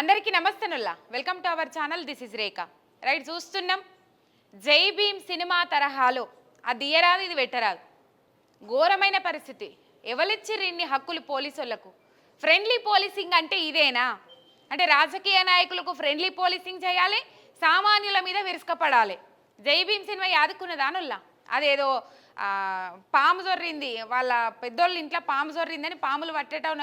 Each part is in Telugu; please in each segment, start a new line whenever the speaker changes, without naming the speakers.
అందరికీ నమస్తేనుల్లా. Welcome to our channel this is Rekha right చూస్తున్నాం. జై భీమ్ సినిమా తరహాలో. అది ఇయరాదు ఇది పెట్టరాదు ఘోరమైన పరిస్థితి. ఎవరిచ్చిర్రు ఇన్ని హక్కులు పోలీసులకు ఫ్రెండ్లీ పోలీసింగ్ అంటే ఇదేనా? అంటే రాజకీయ నాయకులకు ఫ్రెండ్లీ పోలీసింగ్ చేయాలి సామాన్యుల మీద విరుసుకపడాలి. జై భీమ్ సినిమా యాదుకున్నదానుల్లా? అదేదో పాము జొర్రింది. వాళ్ళ పెద్దోళ్ళ ఇంట్లో పాము జొర్రిందని పాములు పట్టడం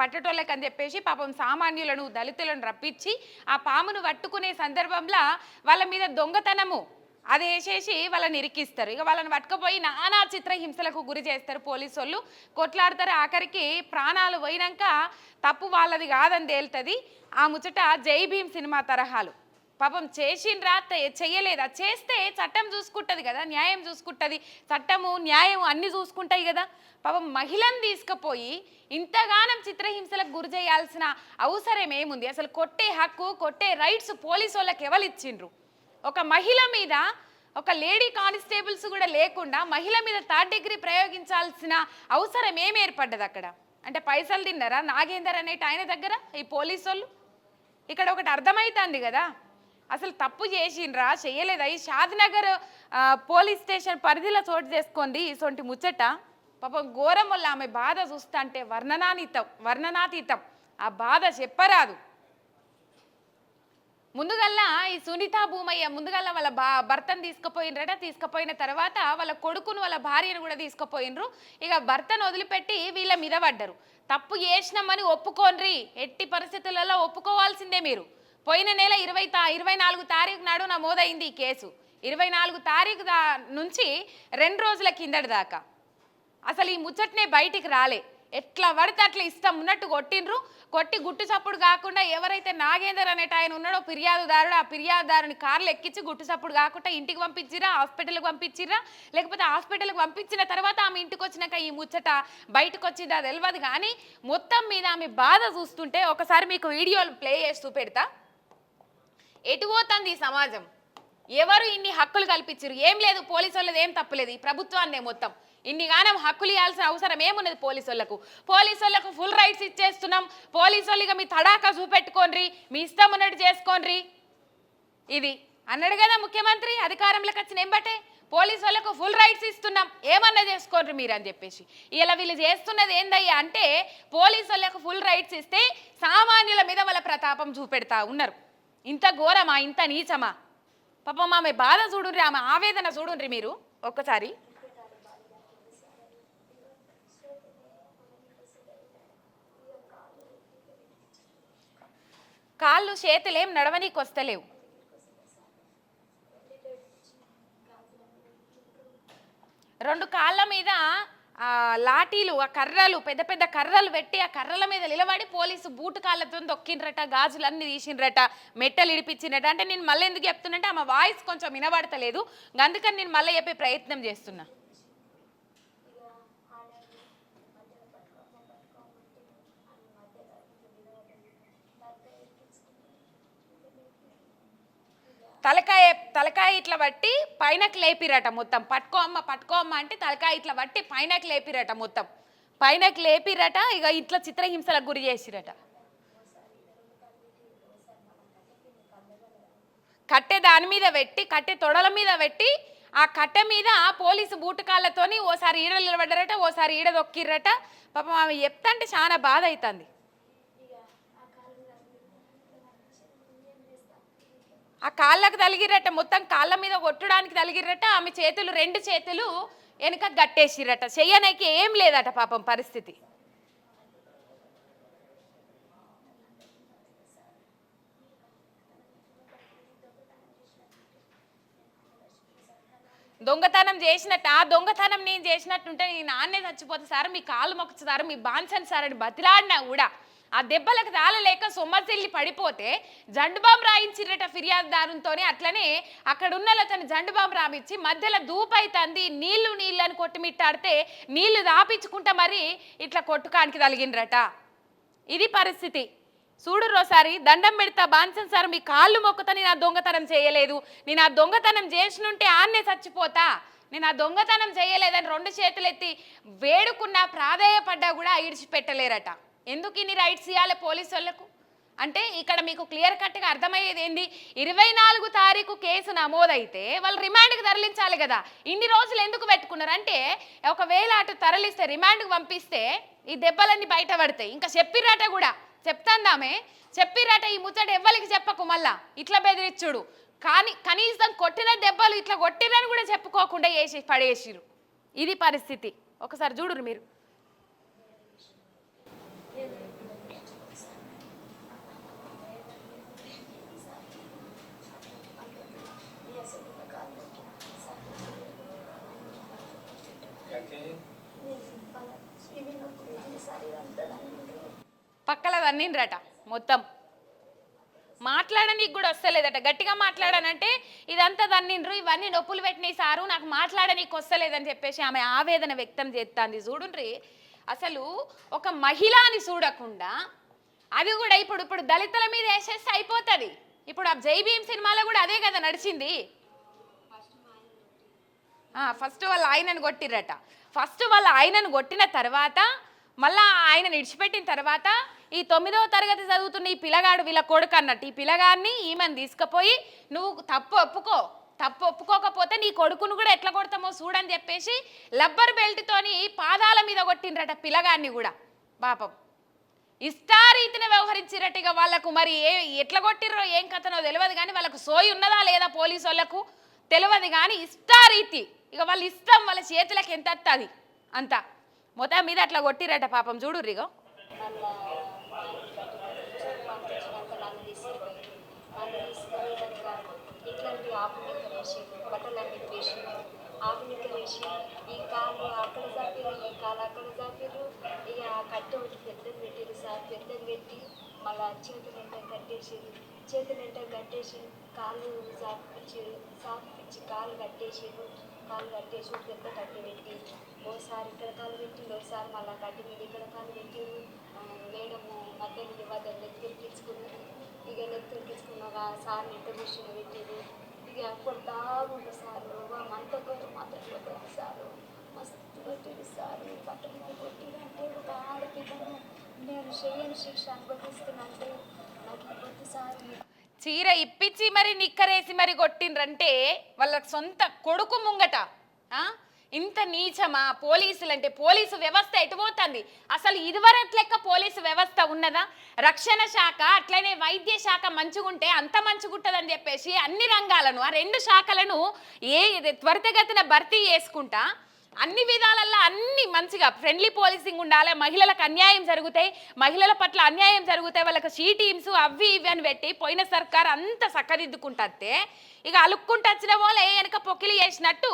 పట్టేటోళ్ళకి అని చెప్పేసి పాపం సామాన్యులను దళితులను రప్పించి ఆ పామును పట్టుకునే సందర్భంలో వాళ్ళ మీద దొంగతనము. అది వేసేసి వాళ్ళని ఇరికిస్తారు. ఇక వాళ్ళని పట్టుకుపోయి నానా చిత్ర హింసలకు గురి చేస్తారు పోలీసు వాళ్ళు కొట్లాడతారు. ఆఖరికి ప్రాణాలు పోయినాక తప్పు వాళ్ళది కాదని తేలుతుంది. ఆ ముచ్చట జై భీమ్ సినిమా తరహాలు. పాపం చేసిండ్రా తే- చెయ్యలేదా? చేస్తే చట్టం చూసుకుంటుంది కదా న్యాయం చూసుకుంటుంది. చట్టము న్యాయం అన్ని చూసుకుంటాయి కదా. పాపం మహిళను తీసుకుపోయి ఇంతగానం చిత్రహింసలకు గురి చేయాల్సిన అవసరం ఏముంది? అసలు కొట్టే హక్కు కొట్టే రైట్స్ పోలీసు వాళ్ళకి ఎవరు ఇచ్చిండ్రు ఒక మహిళ మీద ఒక లేడీ కానిస్టేబుల్స్ కూడా లేకుండా మహిళ మీద థర్డ్ డిగ్రీ ప్రయోగించాల్సిన అవసరం ఏమి ఏర్పడ్డది అక్కడ? అంటే పైసలు తిన్నారా నాగేందర్ అనేటి ఆయన దగ్గర? ఈ పోలీసు వాళ్ళు? ఇక్కడ ఒకటి అర్థమవుతుంది కదా. అసలు తప్పు చేసిండ్రా? చెయ్యలేదా ఈ షాద్నగర్ పోలీస్ స్టేషన్ పరిధిలో చోటు చేసుకుంది ఇటువంటి ముచ్చట. పాపం ఘోరం వల్ల ఆమె బాధ చూస్తా అంటే వర్ణనాతీతం వర్ణనాతీతం. ఆ బాధ చెప్పరాదు. ముందుగల్లా ఈ సునీత భూమయ్య ముందుగల్లా వాళ్ళ బా భర్తను తీసుకుపోయినరట. తీసుకుపోయిన తర్వాత వాళ్ళ కొడుకును వాళ్ళ భార్యను కూడా తీసుకుపోయినరు. ఇక భర్తను వదిలిపెట్టి వీళ్ళ మీద పడ్డరు. తప్పు చేసినామని ఒప్పుకోనరి ఎట్టి పరిస్థితులలో ఒప్పుకోవాల్సిందే మీరు. పోయిన నెల ఇరవై తా ఇరవై నాలుగు తారీఖు నాడు నమోదైంది ఈ కేసు. ఇరవై నాలుగు తారీఖు దా నుంచి రెండు రోజుల కిందటి దాకా. అసలు ఈ ముచ్చట్నే బయటికి రాలే. ఎట్లా పడితే అట్లా ఇష్టం ఉన్నట్టు కొట్టిండ్రు. కొట్టి గుట్టు చప్పుడు కాకుండా ఎవరైతే నాగేందర్ అనేట ఆయన ఉన్నాడో ఫిర్యాదుదారుడు ఆ ఫిర్యాదుదారుని కార్లు ఎక్కించి గుట్టు చప్పుడు కాకుండా ఇంటికి పంపించిరా హాస్పిటల్కి పంపించిరా లేకపోతే హాస్పిటల్కి పంపించిన తర్వాత ఆమె ఇంటికి వచ్చినాక ఈ ముచ్చట బయటకు వచ్చిందా తెలియదు కానీ మొత్తం మీద ఆమె బాధ చూస్తుంటే ఒకసారి మీకు వీడియోలు ప్లే చేసి చూపెడతా. ఎటుపోతుంది ఈ సమాజం? ఎవరు ఇన్ని హక్కులు కల్పించారు ఏం లేదు పోలీసు వాళ్ళది ఏం తప్పులేదు ఈ ప్రభుత్వాన్నే మొత్తం. ఇన్ని గానం హక్కులు ఇవ్వాల్సిన అవసరం ఏమున్నది పోలీసు వాళ్ళకు పోలీసు వాళ్ళకు ఫుల్ రైట్స్ ఇచ్చేస్తున్నాం. పోలీసు వాళ్ళు ఇక మీ తడాకా చూపెట్టుకోండి మీ ఇష్టం ఉన్నట్టు చేసుకోండి ఇది. అన్నాడు కదా ముఖ్యమంత్రి అధికారంలోకి వచ్చిన ఏంబటే పోలీసు వాళ్ళకు ఫుల్ రైట్స్ ఇస్తున్నాం. ఏమన్నా చేసుకోండి మీరు అని చెప్పేసి. ఇలా వీళ్ళు చేస్తున్నది ఏందయ్యా అంటే పోలీసు వాళ్ళకు ఫుల్ రైట్స్ ఇస్తే సామాన్యుల మీద వాళ్ళ ప్రతాపం చూపెడతా ఉన్నారు. ఇంత ఘోరమా ఇంత నీచమా? పాపం ఆమె బాధ చూడుండ్రి ఆమె ఆవేదన చూడుండ్రి మీరు. ఒక్కసారి. కాళ్ళు చేతులేం నడవనీకి వస్తలేవు రెండు కాళ్ళ మీద లాఠీలు ఆ కర్రలు పెద్ద పెద్ద కర్రలు పెట్టి ఆ కర్రల మీద నిలబడి పోలీసు బూటు కాళ్ళతో దొక్కిండ్రట గాజులన్నీ తీసిండ్రట మెట్టలు ఇడిపించిండ్రట. అంటే నేను మళ్ళీ ఎందుకు చెప్తున్నంటే ఆమె వాయిస్ కొంచెం వినబడతలేదు. అందుకని నేను మళ్ళీ చెప్పే ప్రయత్నం చేస్తున్నా. తలకాయ తలకాయ ఇట్లా బట్టి పైనకి లేపిరట మొత్తం. పట్టుకో అమ్మ పట్టుకో అమ్మ అంటే తలకాయ ఇట్లా బట్టి పైనకి లేపిరట మొత్తం. పైనకి లేపిరట ఇక ఇట్లా చిత్రహింసలకు గురి చేసిరట. కట్టె దాని మీద పెట్టి కట్టె తొడల మీద పెట్టి ఆ కట్టె మీద పోలీసు బూటకాళ్ళతోని ఓసారి ఈడ నిలబడ్డారట ఓసారి ఈడ దొక్కిర్రట పాపం ఆమె చెప్తా అంటే చాలా బాధ అవుతుంది ఆ కాళ్ళకు తలిగిరట మొత్తం కాళ్ళ మీద కొట్టడానికి తలిగిరట ఆమె చేతులు రెండు చేతులు వెనుక గట్టేసిరట చెయ్యనైకి ఏం లేదట పాపం పరిస్థితి. దొంగతనం చేసినట్టు ఆ దొంగతనం నేను చేసినట్టుంటే నీ నాన్నే చచ్చిపోతే సార్ మీ కాళ్ళు మొక్కుతారు మీ బాన్సన్ సార్ అని బతిలాడినా కూడా ఆ దెబ్బలకు తాళలేక సొమ్మసిల్లి పడిపోతే జండు రాయించిరట ఫిర్యాదుదారునితోనే అట్లనే అక్కడున్నలో తన అతను జండు రామిచ్చి మధ్యలో దూపైతంది నీళ్ళు నీళ్ళు అని కొట్టుమిట్టాడితే నీళ్ళు దాపించుకుంటా మరి ఇట్లా కొట్టుకానికి తలిగిండ్రట. ఇది పరిస్థితి. చూడు రోసారి దండం పెడతా బాన్సన్ సార్ మీ కాళ్ళు మొక్కుతా నేను ఆ దొంగతనం చేయలేదు. నేను ఆ దొంగతనం చేసినుంటే ఆన్నే చచ్చిపోతా. నేను ఆ దొంగతనం చేయలేదని రెండు చేతులు ఎత్తి వేడుకున్నా ప్రాధాయపడ్డా కూడా ఇడిచిపెట్టలేరట ఎందుకు ఇన్ని రైట్స్ ఇవ్వాలి పోలీసు వాళ్ళకు? అంటే ఇక్కడ మీకు క్లియర్ కట్గా అర్థమయ్యేది ఏంది? ఇరవై నాలుగు తారీఖు కేసు నమోదైతే వాళ్ళు రిమాండ్కి తరలించాలి కదా. ఇన్ని రోజులు ఎందుకు పెట్టుకున్నారు? అంటే ఒకవేళ అటు తరలిస్తే రిమాండ్కి పంపిస్తే ఈ దెబ్బలన్నీ బయట పడతాయి. ఇంకా చెప్పిర్రట కూడా. చెప్తాందామే. చెప్పిర్రట ఈ ముచ్చట ఎవ్వరికి చెప్పకు మళ్ళా. ఇట్లా బెదిరిచ్చుడు. కానీ కనీసం కొట్టిన దెబ్బలు ఇట్లా కొట్టిరని కూడా చెప్పుకోకుండా వేసి పడేసిరు ఇది పరిస్థితి. ఒకసారి చూడురు మీరు. పక్కల తన్నిండ్రట మొత్తం. మాట్లాడనీకి కూడా వస్తలేదట. గట్టిగా మాట్లాడానంటే ఇదంతా దన్నిండ్రు ఇవన్నీ నొప్పులు పెట్టినాయి సారు నాకు మాట్లాడనీకి వస్తలేదని చెప్పేసి ఆమె ఆవేదన వ్యక్తం చేస్తాంది చూడుండ్రి అసలు ఒక మహిళని చూడకుండా అది కూడా ఇప్పుడు ఇప్పుడు దళితుల మీద వేసేస్తే అయిపోతుంది. ఇప్పుడు ఆ జైబీఎం సినిమాలో కూడా అదే కదా నడిచింది. ఫస్ట్ వాళ్ళ ఆయనను కొట్టిర్రట. ఫస్ట్ వాళ్ళ ఆయనను కొట్టిన తర్వాత మళ్ళా ఆయన విడిచిపెట్టిన తర్వాత ఈ తొమ్మిదవ తరగతి చదువుతున్న ఈ పిల్లగాడు వీళ్ళ కొడుకు అన్నట్టు. ఈ పిల్లగాడిని ఈమెను తీసుకుపోయి నువ్వు తప్పు ఒప్పుకో. తప్పు ఒప్పుకోకపోతే నీ కొడుకును కూడా ఎట్లా కొడతామో చూడని చెప్పేసి లబ్బర్ బెల్ట్తోని పాదాల మీద కొట్టిండ్రట పిల్లగాన్ని కూడా. పాపం. ఇష్టారీతిని వ్యవహరించినట్టు ఇక వాళ్ళకు. మరి ఏ ఎట్లా కొట్టిర్రో ఏం కథనో తెలియదు కానీ వాళ్ళకు సోయి ఉన్నదా లేదా పోలీసు వాళ్ళకు తెలియదు కానీ ఇష్టారీతి. ఇక వాళ్ళు ఇష్టం వాళ్ళ చేతులకు ఎంత వస్తుంది అంత. మొత్తం మీద అట్లా కొట్టిరట పాపం. చూడు రిగో
నన్ను తీసుకుపోయి నన్ను తీసుకుపోయాక ఇట్లాంటి ఆపునిక వేసి బట్టలన్నీ వేసి ఆపునిక వేసి ఈ కాలు అక్కడ చాపిరు ఈ కాలు అక్కడ చాపిరు ఇక ఆ కట్టె ఒకటి పెద్దది పెట్టిరు సార్ పెద్దది పెట్టి మళ్ళా చేతులు ఎంట కట్టేసిరు చేతులు ఎంట కట్టేసి కాళ్ళు సాపించారు సాపించి కాలు కట్టేసిరు కాళ్ళు కట్టేసి పెద్ద కట్టె పెట్టి ఓసారి ఇక్కడ కాలు పెట్టిండు ఓసారి మళ్ళీ కట్టె మీద ఇక్కడ కాలు పెట్టిరు ఆ, మేడము మధ్యలో మధ్య నెత్తిరికించుకున్నది ఇక నెత్తిరికించుకున్నాక సార్ ఎంత కూర్చుని ఇక కొడతా ఉండే సారు మంత కొంచెం మాత్రం కొట్టారు సారు. మస్తు కొట్టిరు సారు బట్టలు మీద అంటే ఒక ఆడపిల్లను నేను చేయని శిక్ష అనుభవిస్తున్నానంటే నాకు ఇబ్బంది సార్
చీర ఇప్పించి మరి నిక్కరేసి మరి కొట్టిండ్రంటే వాళ్ళ సొంత కొడుకు ముంగట ఇంత నీచమా? పోలీసులు అంటే పోలీసు వ్యవస్థ ఎటు పోతుంది? అసలు ఇదివరకు లెక్క పోలీసు వ్యవస్థ ఉన్నదా? రక్షణ శాఖ అట్లనే వైద్య శాఖ మంచిగుంటే అంత మంచిగుంటుందని చెప్పేసి అన్ని రంగాలను ఆ రెండు శాఖలను ఏ ఇది త్వరితగతిన భర్తీ చేసుకుంటా అన్ని విధాలల్లో అన్ని మంచిగా ఫ్రెండ్లీ పోలీసింగ్ ఉండాలి మహిళలకు అన్యాయం జరుగుతాయి మహిళల పట్ల అన్యాయం జరుగుతాయి వాళ్ళకి షీ టీమ్స్ అవి ఇవి అని పెట్టి పోయిన సర్కార్ అంత చక్కదిద్దుకుంటే ఇక అలుక్కుంటూ వచ్చిన వాళ్ళే వెనక పొక్కిలి వేసినట్టు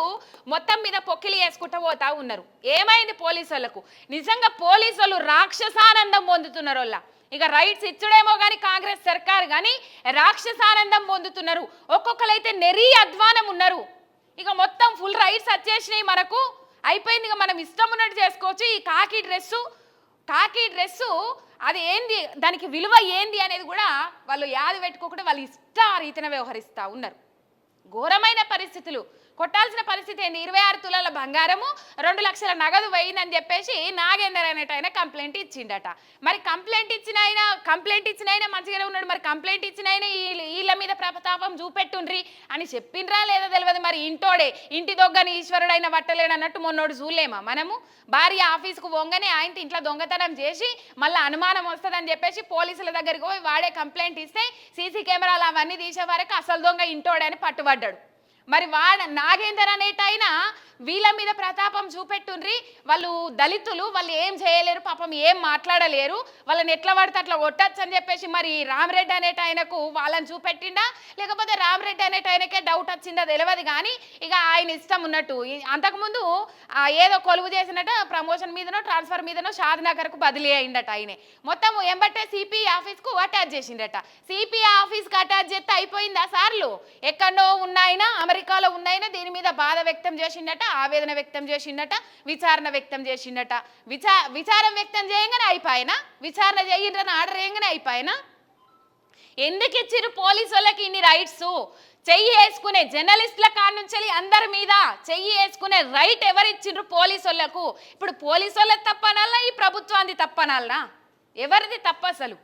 మొత్తం మీద పొక్కిలి వేసుకుంటూ పోతా ఉన్నారు. ఏమైంది పోలీసు వాళ్ళకు నిజంగా పోలీసు వాళ్ళు రాక్షసానందం పొందుతున్నారు వాళ్ళ. ఇక రైట్స్ ఇచ్చుడేమో కానీ కాంగ్రెస్ సర్కార్ కానీ రాక్షసానందం పొందుతున్నారు. ఒక్కొక్కరైతే నెరీ అధ్వానం ఉన్నారు. ఇక మొత్తం ఫుల్ రైట్స్ వచ్చేసినాయి మనకు. అయిపోయింది ఇక మనం ఇష్టం ఉన్నట్టు చేసుకోవచ్చు. ఈ కాకి డ్రెస్సు కాకి డ్రెస్సు అది ఏంది? దానికి విలువ ఏంది అనేది కూడా వాళ్ళు యాది పెట్టుకోకుండా వాళ్ళు ఇష్ట రీతిన వ్యవహరిస్తూ ఉన్నారు. ఘోరమైన పరిస్థితులు. కొట్టాల్సిన పరిస్థితి ఏంది? ఇరవై ఆరు తులాల బంగారము రెండు లక్షల నగదు పోయిందని చెప్పేసి నాగేందర్ అనేట ఆయన కంప్లైంట్ ఇచ్చిండట. మరి కంప్లైంట్ ఇచ్చిన ఆయన కంప్లైంట్ ఇచ్చిన ఆయన మంచిగానే ఉన్నాడు. మరి కంప్లైంట్ ఇచ్చిన ఆయన వీళ్ళ- వీళ్ళ మీద ప్రతాపం చూపెట్టుండ్రి అని చెప్పిండ్రా లేదా తెలియదు? మరి ఇంటోడే ఇంటి దొగ్గని ఈశ్వరుడైన వట్టలేడు అన్నట్టు మొన్నోడు చూడలేమా మనము? భార్య ఆఫీస్కు పోగానే ఆయన ఇంట్లో దొంగతనం చేసి మళ్ళీ అనుమానం వస్తుందని చెప్పేసి పోలీసుల దగ్గరికి పోయి వాడే కంప్లైంట్ ఇస్తే సీసీ కెమెరాలు అవన్నీ తీసే వరకు అసలు దొంగ ఇంటోడే అని పట్టుబడ్డాడు. మరి వాడ నాగేందర్ అనేటైనా వీళ్ళ మీద ప్రతాపం చూపెట్టుండ్రి. వాళ్ళు దళితులు వాళ్ళు ఏం చేయలేరు పాపం ఏం మాట్లాడలేరు. వాళ్ళని ఎట్లా పడితే అట్లా కొట్టచ్చు అని చెప్పేసి మరి రామరెడ్డి అనేట ఆయనకు వాళ్ళని చూపెట్టిండా? లేకపోతే రామరెడ్డి అనేట ఆయనకే డౌట్ వచ్చిందా తెలియదు కానీ ఇక ఆయన ఇష్టం ఉన్నట్టు. అంతకుముందు ఏదో కొలువు చేసినట్టు ప్రమోషన్ మీదనో ట్రాన్స్ఫర్ మీదనో షాద్నగర్కు బదిలీ అయిందట ఆయన. మొత్తం ఏంబట్టే సిపి ఆఫీస్కు అటాచ్ చేసిండట సిపి ఆఫీస్కి అటాచ్ చేస్తే అయిపోయిందా సార్లు? ఎక్కడో ఉన్నాయన అమెరికాలో ఉన్నాయన దీని మీద బాధ వ్యక్తం చేసిండట ఆవేదన వ్యక్తం చేసిండట విచారణ వ్యక్తం చేసిండట. విచా విచారం వ్యక్తం చేయగానే అయిపోయినా? విచారణ చేయండి ఆర్డర్ వేయగానే అయిపోయినా? ఎందుకు ఇచ్చిర్రు పోలీసు వాళ్ళకి ఇన్ని రైట్స్ చెయ్యి వేసుకునే జర్నలిస్టుల కాడ నుంచి అందరి మీద చెయ్యి వేసుకునే రైట్ ఎవరు ఇచ్చిండ్రు పోలీసు వాళ్ళకు? ఇప్పుడు పోలీసు వాళ్ళకి తప్పనాలనా? ఈ ప్రభుత్వాన్ని తప్పనాలనా? ఎవరిది తప్ప అసలు?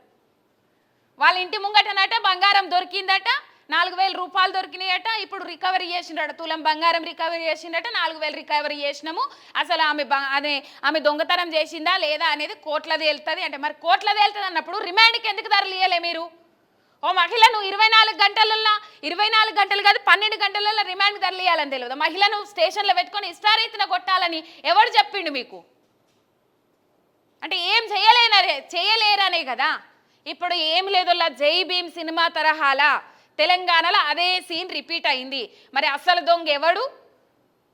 వాళ్ళ ఇంటి ముంగటనట బంగారం దొరికిందట నాలుగు వేల రూపాయలు దొరికినాయట. ఇప్పుడు రికవరీ చేసిండట తులం బంగారం రికవరీ చేసిండట నాలుగు వేలు రికవరీ చేసినాము. అసలు ఆమె అదే ఆమె దొంగతనం చేసిందా లేదా అనేది కోట్లది వెళ్తుంది అంటే మరి కోట్లది వెళ్తుంది అన్నప్పుడు రిమాండ్కి ఎందుకు తరలియలే మీరు? ఓ మహిళను ఇరవై నాలుగు గంటలల్లో ఇరవై నాలుగు గంటలు కాదు పన్నెండు గంటలలో రిమాండ్ తరలియాలని తెలియదు. మహిళను స్టేషన్లో పెట్టుకొని ఇష్టారీతిన కొట్టాలని ఎవరు చెప్పిండు మీకు? అంటే ఏం చేయలేనరే చేయలేరనే కదా. ఇప్పుడు ఏం లేదులా జై భీమ్ సినిమా తరహాల తెలంగాణలో అదే సీన్ రిపీట్ అయింది. మరి అసలు దొంగ ఎవడు?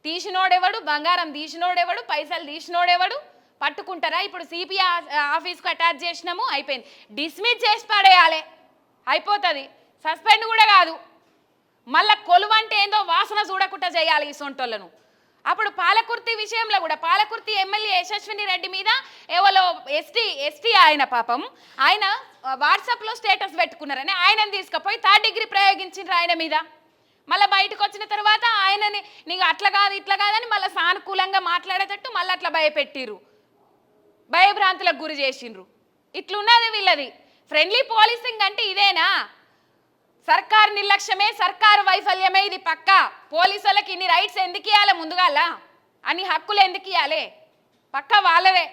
తీసినోడెవడు? బంగారం తీసినోడెవడు? పైసలు తీసినోడెవడు? పట్టుకుంటారా? ఇప్పుడు సిపిఐ ఆఫీస్కు అటాచ్ చేసినాము అయిపోయింది. డిస్మిస్ చేసి పడేయాలి. అయిపోతుంది. సస్పెండ్ కూడా కాదు. మళ్ళా కొలువంటే ఏందో వాసన చూడకుండా చేయాలి ఈ సొంటోళ్ళను. అప్పుడు పాలకుర్తి విషయంలో కూడా పాలకుర్తి ఎమ్మెల్యే యశస్విని రెడ్డి మీద ఎవరో ఎస్టీ ఎస్టీ ఆయన పాపం ఆయన వాట్సాప్లో స్టేటస్ పెట్టుకున్నారని ఆయనని తీసుకుపోయి థర్డ్ డిగ్రీ ప్రయోగించిండ్రు ఆయన మీద. మళ్ళీ బయటకు వచ్చిన తర్వాత ఆయనని నీకు అట్లా కాదు ఇట్లా కాదని మళ్ళీ సానుకూలంగా మాట్లాడేటట్టు మళ్ళీ అట్లా భయపెట్టిర్రు. భయభ్రాంతులకు గురి చేసిండ్రు. ఇట్లున్నది వీళ్ళది. ఫ్రెండ్లీ పోలీసింగ్ అంటే ఇదేనా? సర్కార్ నిర్లక్ష్యమే సర్కారు వైఫల్యమే ఇది పక్క. పోలీసులకి ఇన్ని రైట్స్ ఎందుకు ఇవ్వాలి ముందుగాల? అన్ని హక్కులు ఎందుకు ఇవ్వాలి పక్క వాళ్ళదే.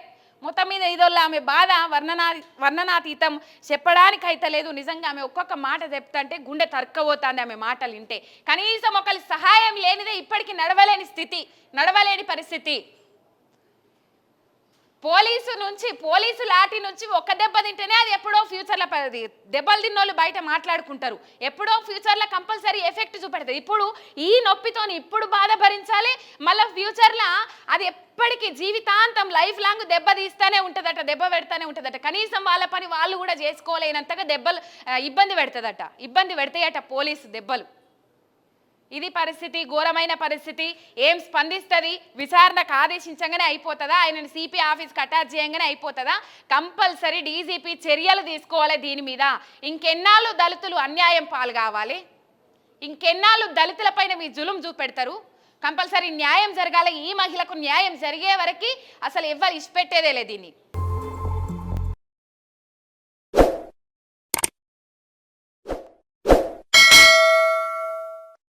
మొత్తం మీద ఇదోళ్ళ ఆమె బాధ వర్ణనా వర్ణనాతీతం చెప్పడానికి అయితే లేదు. నిజంగా ఆమె ఒక్కొక్క మాట చెప్తుంటే గుండె తర్కబోతుంది ఆమె మాటలు వింటే. కనీసం ఒకరి సహాయం లేనిదే ఇప్పటికీ నడవలేని స్థితి నడవలేని పరిస్థితి. పోలీసు నుంచి పోలీసు లాఠీ నుంచి ఒక దెబ్బ తింటేనే అది ఎప్పుడో ఫ్యూచర్లో దెబ్బలు తిన్నోళ్ళు బయట మాట్లాడుకుంటారు. ఎప్పుడో ఫ్యూచర్లో కంపల్సరీ ఎఫెక్ట్ చూపెడుతుంది ఇప్పుడు ఈ నొప్పితోని ఇప్పుడు బాధ భరించాలి మళ్ళీ ఫ్యూచర్లో అది ఎప్పటికీ జీవితాంతం లైఫ్ లాంగ్ దెబ్బ తీస్తూనే ఉంటుందట దెబ్బ పెడతానే ఉంటుందట. కనీసం వాళ్ళ పని వాళ్ళు కూడా చేసుకోలేనంతగా దెబ్బలు ఇబ్బంది పెడుతుందట. ఇబ్బంది పెడతాయట పోలీసు దెబ్బలు. ఇది పరిస్థితి ఘోరమైన పరిస్థితి. ఏం స్పందిస్తుంది? విచారణకు ఆదేశించగానే అయిపోతుందా? ఆయనను సిపి ఆఫీస్కి అటాచ్ చేయగానే అయిపోతుందా? కంపల్సరీ డీజీపీ చర్యలు తీసుకోవాలి దీని మీద. ఇంకెన్నాళ్ళు దళితులు అన్యాయం పాలు కావాలి ఇంకెన్నాళ్ళు దళితులపైన మీ జులుం చూపెడతారు? కంపల్సరీ న్యాయం జరగాలి. ఈ మహిళకు న్యాయం జరిగే వరకు అసలు ఎవ్వరు ఇష్టపెట్టేదే లేదు దీన్ని.